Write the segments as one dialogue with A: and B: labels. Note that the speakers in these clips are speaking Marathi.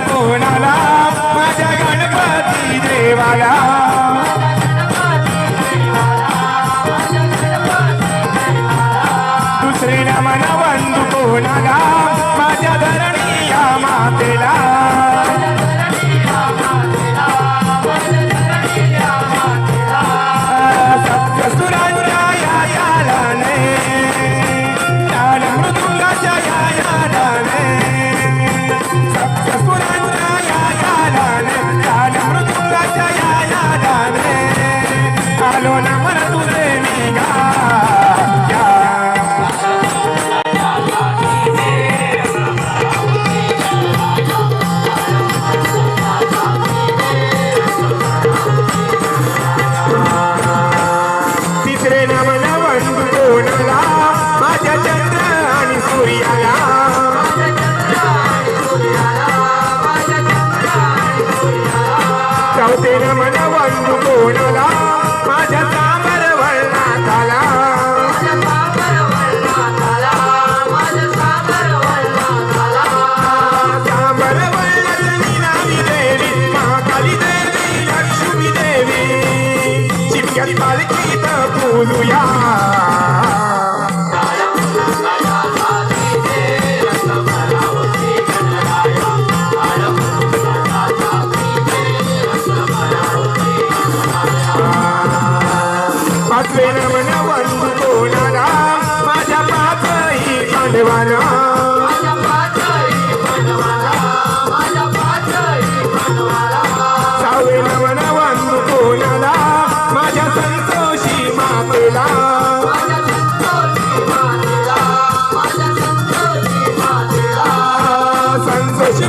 A: कोणाला? माझ्या गणपती देवाला. दुसरे नमन बंधू कोणाला? माझ्या धरणी या मातेला. आलो ना मन तुझे कोणाला? माझ्या कामर वळणात चिपक्यात पालखीत बोलूया. पाचही पांडवाला सहावे कोणाला? माझ्या संतोषी मातेला। संतोषी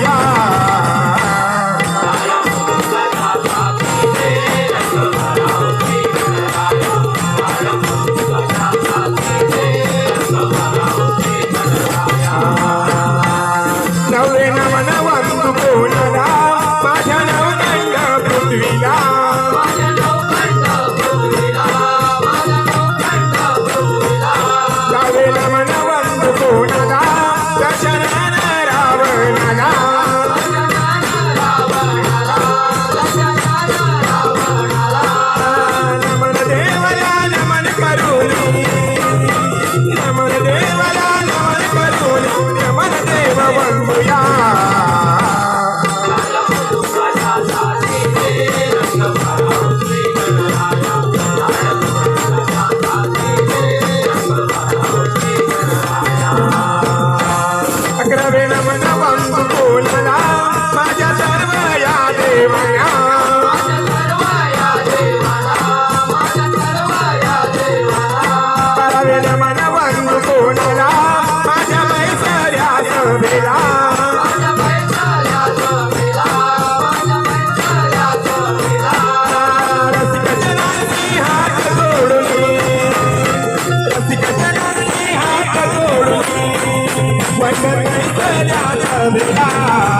A: யா candelar.